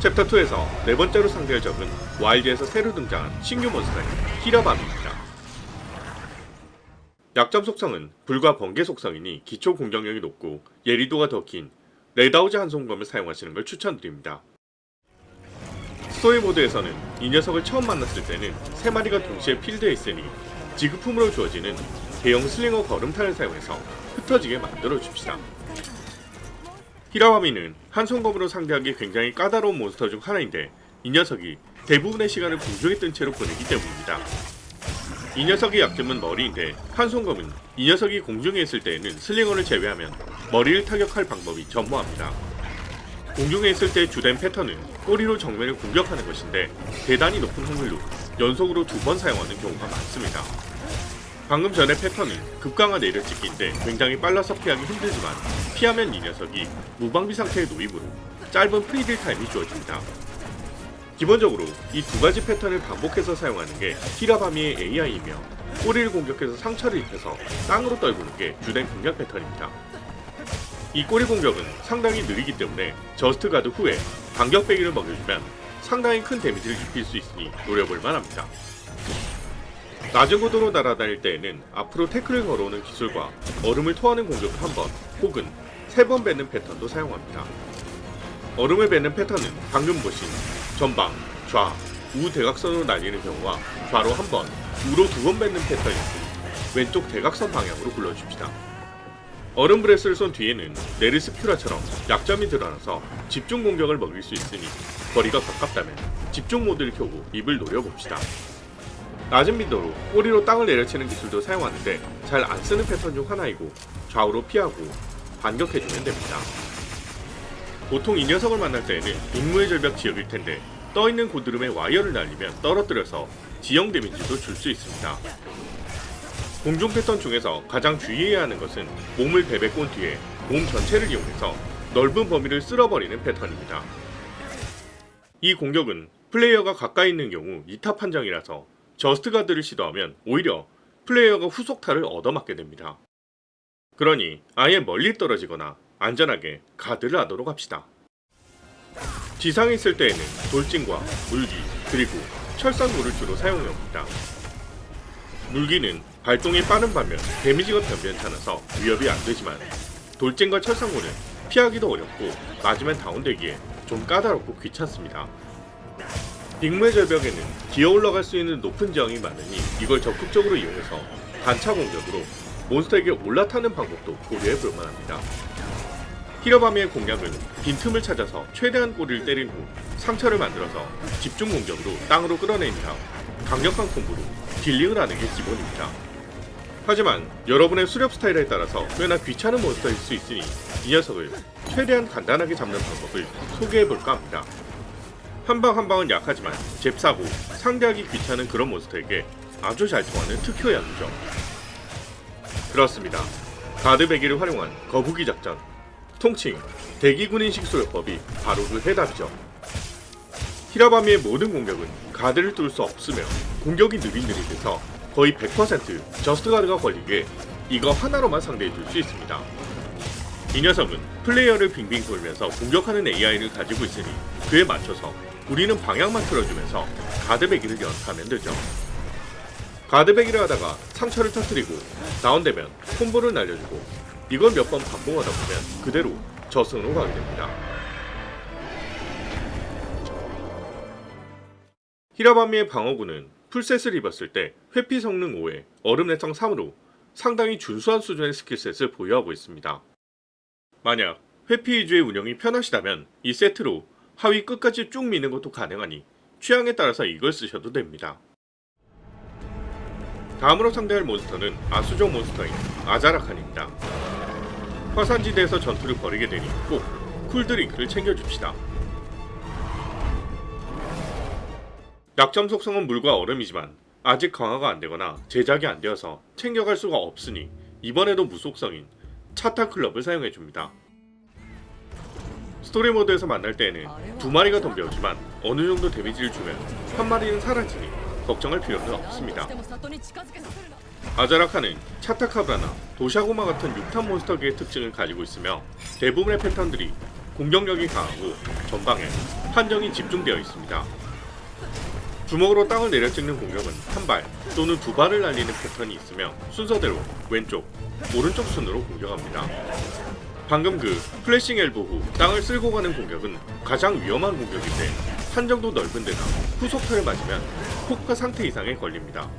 챕터 2에서 네 번째로 상대할 적은 와일드에서 새로 등장한 신규 몬스터인 히라밤입니다. 약점 속성은 불과 번개 속성이니 기초 공격력이 높고 예리도가 더 긴 레다우즈 한송검을 사용하시는 걸 추천드립니다. 스토리 모드에서는 이 녀석을 처음 만났을 때는 세 마리가 동시에 필드에 있으니 지급품으로 주어지는 대형 슬링어 걸음탄을 사용해서 흩어지게 만들어 줍시다. 히라와미는 한 손검으로 상대하기 굉장히 까다로운 몬스터 중 하나인데 이 녀석이 대부분의 시간을 공중에 뜬 채로 보내기 때문입니다. 이 녀석의 약점은 머리인데 한 손검은 이 녀석이 공중에 있을 때에는 슬링어를 제외하면 머리를 타격할 방법이 전무합니다. 공중에 있을 때 주된 패턴은 꼬리로 정면을 공격하는 것인데 대단히 높은 확률로 연속으로 두 번 사용하는 경우가 많습니다. 방금 전의 패턴은 급강화 내려 찍기인데 굉장히 빨라서 피하기 힘들지만 피하면 이 녀석이 무방비 상태의 놓임으로 짧은 프리딜 타임이 주어집니다. 기본적으로 이 두 가지 패턴을 반복해서 사용하는 게 히라바미의 AI이며 꼬리를 공격해서 상처를 입혀서 땅으로 떨구는 게 주된 공격 패턴입니다. 이 꼬리 공격은 상당히 느리기 때문에 저스트 가드 후에 반격 배기를 먹여주면 상당히 큰 데미지를 입힐 수 있으니 노려볼 만합니다. 낮은 고도로 날아다닐 때에는 앞으로 태클을 걸어오는 기술과 얼음을 토하는 공격을 한 번 혹은 세번 뱉는 패턴도 사용합니다. 얼음을 뱉는 패턴은 방금 보신 전방, 좌, 우 대각선으로 날리는 경우와 좌로 한 번, 우로 두 번 뱉는 패턴이었으니 왼쪽 대각선 방향으로 굴러줍시다. 얼음 브레스를 쏜 뒤에는 네르스 큐라처럼 약점이 드러나서 집중 공격을 먹일 수 있으니 거리가 가깝다면 집중 모드를 켜고 입을 노려봅시다. 낮은 빈도로 꼬리로 땅을 내려치는 기술도 사용하는데 잘 안 쓰는 패턴 중 하나이고 좌우로 피하고 반격해주면 됩니다. 보통 이 녀석을 만날 때에는 임무의 절벽 지역일 텐데 떠있는 고드름에 와이어를 날리면 떨어뜨려서 지형 데미지도 줄 수 있습니다. 공중 패턴 중에서 가장 주의해야 하는 것은 몸을 베베 꼰 뒤에 몸 전체를 이용해서 넓은 범위를 쓸어버리는 패턴입니다. 이 공격은 플레이어가 가까이 있는 경우 이타 판정이라서 저스트 가드를 시도하면 오히려 플레이어가 후속타를 얻어맞게 됩니다. 그러니 아예 멀리 떨어지거나 안전하게 가드를 하도록 합시다. 지상에 있을 때에는 돌진과 물기 그리고 철상물을 주로 사용해옵니다. 물기는 발동이 빠른 반면 데미지가 변변찮아서 위협이 안 되지만 돌진과 철상물은 피하기도 어렵고 맞으면 다운되기에 좀 까다롭고 귀찮습니다. 빅무의 절벽에는 기어 올라갈 수 있는 높은 지형이 많으니 이걸 적극적으로 이용해서 단차 공격으로 몬스터에게 올라타는 방법도 고려해 볼 만합니다. 히러바미의 공략은 빈틈을 찾아서 최대한 꼬리를 때린 후 상처를 만들어서 집중 공격으로 땅으로 끌어낸 다음 강력한 콤보로 딜링을 하는 게 기본입니다. 하지만 여러분의 수렵 스타일에 따라서 꽤나 귀찮은 몬스터일 수 있으니 이 녀석을 최대한 간단하게 잡는 방법을 소개해 볼까 합니다. 한 방 한 방은 약하지만 잽싸고 상대하기 귀찮은 그런 몬스터에게 아주 잘 통하는 특효 약이죠. 그렇습니다. 가드 배기를 활용한 거북이 작전. 통칭 대기군인식 수요법이 바로 그 해답이죠. 히라바미의 모든 공격은 가드를 뚫을 수 없으며 공격이 느릿느릿해서 거의 100% 저스트 가드가 걸리게 이거 하나로만 상대해 줄 수 있습니다. 이 녀석은 플레이어를 빙빙 돌면서 공격하는 AI를 가지고 있으니 그에 맞춰서 우리는 방향만 틀어주면서 가드 배기를 연습하면 되죠. 가드 배기를 하다가 상처를 터뜨리고 다운되면 콤보를 날려주고 이걸 몇 번 반복하다 보면 그대로 저승으로 가게 됩니다. 히라바미의 방어구는 풀셋을 입었을 때 회피 성능 5에 얼음 내성 3으로 상당히 준수한 수준의 스킬셋을 보유하고 있습니다. 만약 회피 위주의 운영이 편하시다면 이 세트로 하위 끝까지 쭉 미는 것도 가능하니 취향에 따라서 이걸 쓰셔도 됩니다. 다음으로 상대할 몬스터는 아수족 몬스터인 아자라칸입니다. 화산지대에서 전투를 벌이게 되니 꼭 쿨드링크를 챙겨줍시다. 약점 속성은 물과 얼음이지만 아직 강화가 안되거나 제작이 안되어서 챙겨갈 수가 없으니 이번에도 무속성인 차타 클럽을 사용해줍니다. 스토리 모드에서 만날 때에는 두 마리가 덤벼오지만 어느 정도 데미지를 주면 한 마리는 사라지니 걱정할 필요는 없습니다. 아자라카는 차타카브라나 도샤고마 같은 6탄 몬스터계의 특징을 가지고 있으며 대부분의 패턴들이 공격력이 강하고 전방에 판정이 집중되어 있습니다. 주먹으로 땅을 내려 찍는 공격은 한 발 또는 두 발을 날리는 패턴이 있으며 순서대로 왼쪽, 오른쪽 순으로 공격합니다. 방금 그 플래싱 엘보 후 땅을 쓸고 가는 공격은 가장 위험한 공격인데 판정도 넓은 데다 후속타를 맞으면 폭파 상태 이상에 걸립니다.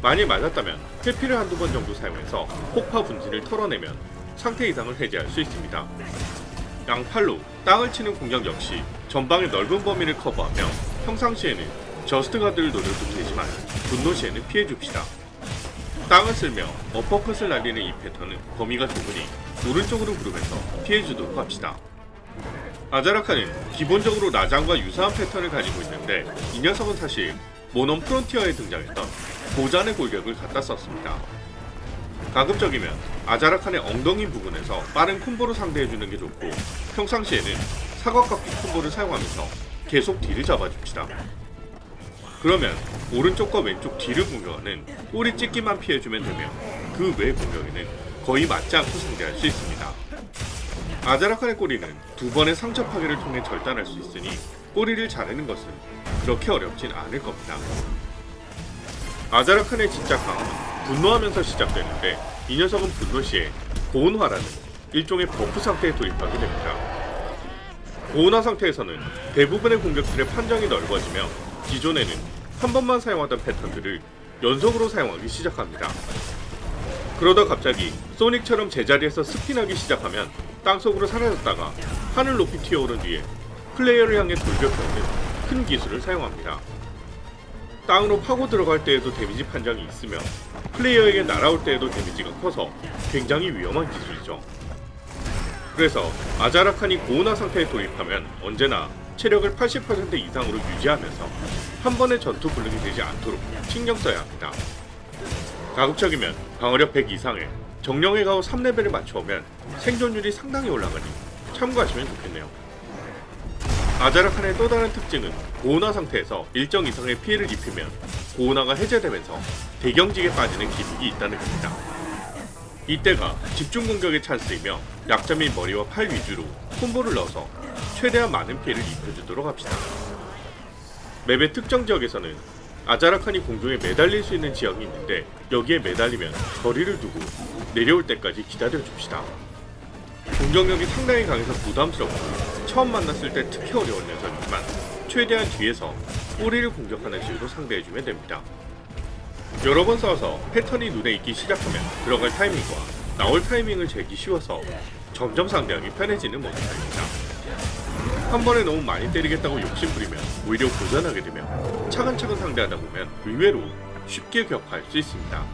만일 맞았다면 회피를 한두 번 정도 사용해서 폭파 분진을 털어내면 상태 이상을 해제할 수 있습니다. 양팔로 땅을 치는 공격 역시 전방의 넓은 범위를 커버하며 평상시에는 저스트 가드를 노려도 되지만 분노 시에는 피해 줍시다. 땅을 쓸며 어퍼컷을 날리는 이 패턴은 범위가 좁으니 오른쪽으로 구르면서 피해주도록 합시다. 아자라카는 기본적으로 라장과 유사한 패턴을 가지고 있는데 이 녀석은 사실 모넌 프론티어에 등장했던 고잔의 골격을 갖다 썼습니다. 가급적이면 아자라칸의 엉덩이 부분에서 빠른 콤보로 상대해주는 게 좋고 평상시에는 사각각기 콤보를 사용하면서 계속 뒤를 잡아줍시다. 그러면 오른쪽과 왼쪽 뒤를 공격하는 꼬리 찢기만 피해주면 되며 그 외 공격에는 거의 맞지 않고 상대할 수 있습니다. 아자라칸의 꼬리는 두 번의 상처 파괴를 통해 절단할 수 있으니 꼬리를 자르는 것은 그렇게 어렵진 않을 겁니다. 아자라칸의 진짜 강함은 분노하면서 시작되는데 이 녀석은 분노 시에 고온화라는 일종의 버프 상태에 돌입하게 됩니다. 고온화 상태에서는 대부분의 공격들의 판정이 넓어지며 기존에는 한 번만 사용하던 패턴들을 연속으로 사용하기 시작합니다. 그러다 갑자기 소닉처럼 제자리에서 스핀하기 시작하면 땅속으로 사라졌다가 하늘 높이 튀어오른 뒤에 플레이어를 향해 돌격하는 큰 기술을 사용합니다. 땅으로 파고 들어갈 때에도 데미지 판정이 있으며 플레이어에게 날아올 때에도 데미지가 커서 굉장히 위험한 기술이죠. 그래서 아자라칸이 고온화 상태에 돌입하면 언제나 체력을 80% 이상으로 유지하면서 한 번의 전투 불능이 되지 않도록 신경 써야 합니다. 가급적이면 방어력 100 이상에 정령의 가오 3레벨을 맞춰오면 생존율이 상당히 올라가니 참고하시면 좋겠네요. 아자라칸의 또 다른 특징은 고온화 상태에서 일정 이상의 피해를 입히면 고온화가 해제되면서 대경직에 빠지는 기믹이 있다는 겁니다. 이때가 집중 공격의 찬스이며 약점인 머리와 팔 위주로 콤보를 넣어서 최대한 많은 피해를 입혀주도록 합시다. 맵의 특정 지역에서는 아자라칸이 공중에 매달릴 수 있는 지역이 있는데 여기에 매달리면 거리를 두고 내려올 때까지 기다려줍시다. 공격력이 상당히 강해서 부담스럽고 처음 만났을 때 특히 어려운 녀석이지만 최대한 뒤에서 꼬리를 공격하는 식으로 상대해주면 됩니다. 여러 번 싸워서 패턴이 눈에 익기 시작하면 들어갈 타이밍과 나올 타이밍을 재기 쉬워서 점점 상대하기 편해지는 모습입니다. 한 번에 너무 많이 때리겠다고 욕심부리면 오히려 고전하게 되며 차근차근 상대하다 보면 의외로 쉽게 격파할 수 있습니다.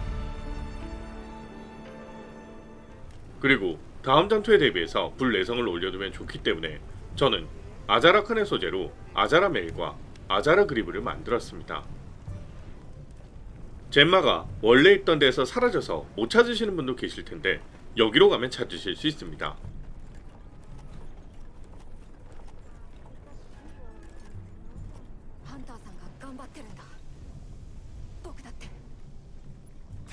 그리고 다음 전투에 대비해서 불 내성을 올려두면 좋기 때문에 저는 아자라 칸의 소재로 아자라 멜과 아자라 그리브를 만들었습니다. 젠마가 원래 있던 데에서 사라져서 못 찾으시는 분도 계실 텐데 여기로 가면 찾으실 수 있습니다.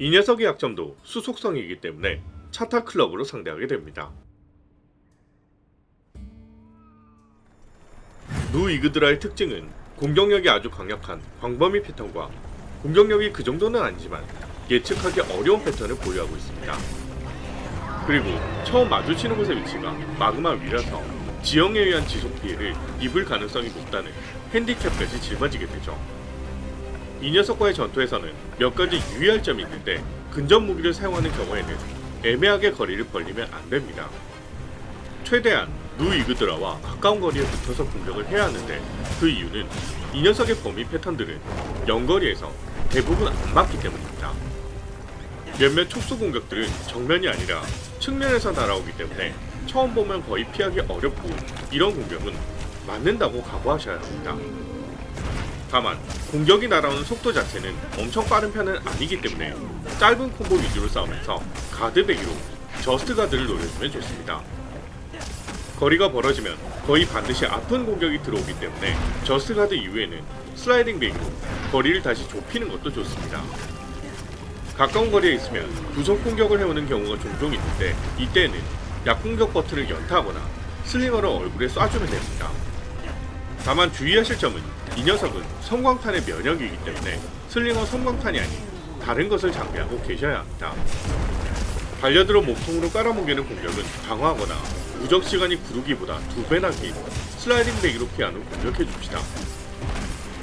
이 녀석의 약점도 수속성이기 때문에 차타 클럽으로 상대하게 됩니다. 누 이그드라의 특징은 공격력이 아주 강력한 광범위 패턴과 공격력이 그 정도는 아니지만 예측하기 어려운 패턴을 보유하고 있습니다. 그리고 처음 마주치는 곳의 위치가 마그마 위라서 지형에 의한 지속 피해를 입을 가능성이 높다는 핸디캡까지 짊어지게 되죠. 이 녀석과의 전투에서는 몇 가지 유의할 점이 있는데 근접 무기를 사용하는 경우에는 애매하게 거리를 벌리면 안 됩니다. 최대한 누 이그드라와 가까운 거리에 붙어서 공격을 해야 하는데 그 이유는 이 녀석의 범위 패턴들은 연거리에서 대부분 안 맞기 때문입니다. 몇몇 촉수 공격들은 정면이 아니라 측면에서 날아오기 때문에 처음 보면 거의 피하기 어렵고 이런 공격은 맞는다고 각오하셔야 합니다. 다만 공격이 날아오는 속도 자체는 엄청 빠른 편은 아니기 때문에 짧은 콤보 위주로 싸우면서 가드 배기로 저스트 가드를 노려주면 좋습니다. 거리가 벌어지면 거의 반드시 아픈 공격이 들어오기 때문에 저스트 가드 이후에는 슬라이딩 배기로 거리를 다시 좁히는 것도 좋습니다. 가까운 거리에 있으면 구속 공격을 해오는 경우가 종종 있는데 이때는 약공격 버튼을 연타하거나 슬링어를 얼굴에 쏴주면 됩니다. 다만 주의하실 점은 이 녀석은 성광탄의 면역이기 때문에 슬링어 성광탄이 아닌 다른 것을 장비하고 계셔야 합니다. 반려들어 몸통으로 깔아뭉개는 공격은 강화하거나 무적 시간이 구르기보다 두 배나 긴 슬라이딩 배기로 후 공격해 줍시다.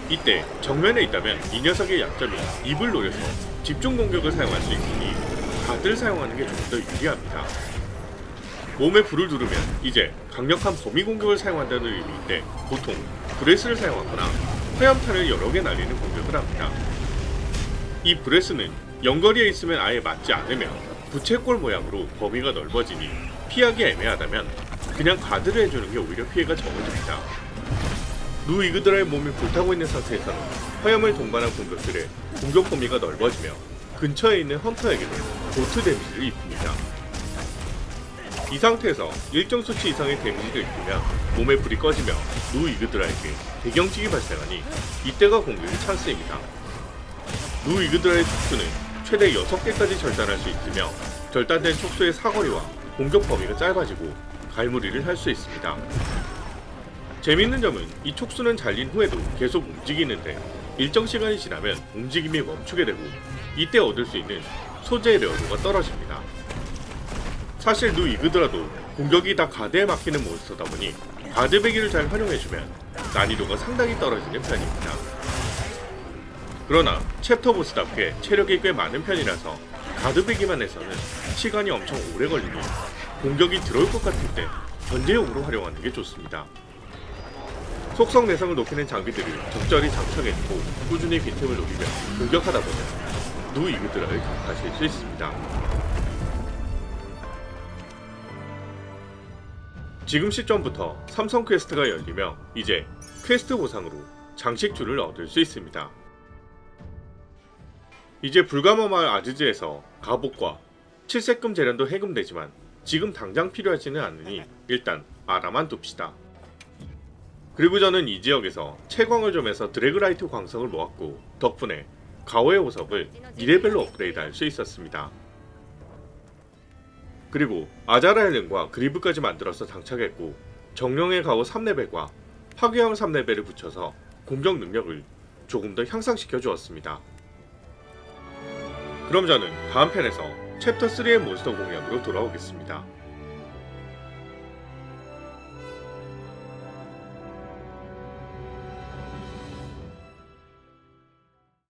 이때 정면에 있다면 이 녀석의 약점이 입을 노려서 집중 공격을 사용할 수 있으니 가드를 사용하는 게 좀 더 유리합니다. 몸에 불을 두르면 이제 강력한 범위 공격을 사용한다는 의미인데 보통 브레스를 사용하거나 화염탄을 여러 개 날리는 공격을 합니다. 이 브레스는 연거리에 있으면 아예 맞지 않으며 부채꼴 모양으로 범위가 넓어지니 피하기 애매하다면 그냥 가드를 해주는 게 오히려 피해가 적어집니다. 누 이그드라의 몸이 불타고 있는 상태에서는 화염을 동반한 공격들의 공격 범위가 넓어지며 근처에 있는 헌터에게도 도트 데미지를 입힙니다. 이 상태에서 일정 수치 이상의 데미지를 입히면 몸에 불이 꺼지며 누 이그드라에게 대경직이 발생하니 이때가 공격의 찬스입니다. 누 이그드라의 촉수는 최대 6개까지 절단할 수 있으며 절단된 촉수의 사거리와 공격 범위가 짧아지고 갈무리를 할 수 있습니다. 재밌는 점은 이 촉수는 잘린 후에도 계속 움직이는데 일정 시간이 지나면 움직임이 멈추게 되고 이때 얻을 수 있는 소재 레어도가 떨어집니다. 사실 누 이그드라도 공격이 다 가드에 막히는 몬스터다 보니 가드 배기를 잘 활용해주면 난이도가 상당히 떨어지는 편입니다. 그러나 챕터 보스답게 체력이 꽤 많은 편이라서 가드 배기만 해서는 시간이 엄청 오래 걸리니 공격이 들어올 것 같을 때 견제용으로 활용하는 게 좋습니다. 속성 내성을 높이는 장비들을 적절히 장착해주고 꾸준히 빈틈을 노리며 공격하다 보면 누 이그드라를 격파하실 수 있습니다. 지금 시점부터 삼성 퀘스트가 열리며 이제 퀘스트 보상으로 장식줄을 얻을 수 있습니다. 이제 불가마 마을 아즈즈에서 갑옷과 칠색금 재련도 해금되지만 지금 당장 필요하지는 않으니 일단 알아만 둡시다. 그리고 저는 이 지역에서 채광을 좀 해서 드래그라이트 광석을 모았고 덕분에 가오의 호석을 2레벨로 업그레이드 할 수 있었습니다. 그리고 아자라엘렌과 그리브까지 만들어서 장착했고 정령의 가오 3레벨과 파괴형 3레벨을 붙여서 공격 능력을 조금 더 향상시켜 주었습니다. 그럼 저는 다음 편에서 챕터 3의 몬스터 공략으로 돌아오겠습니다.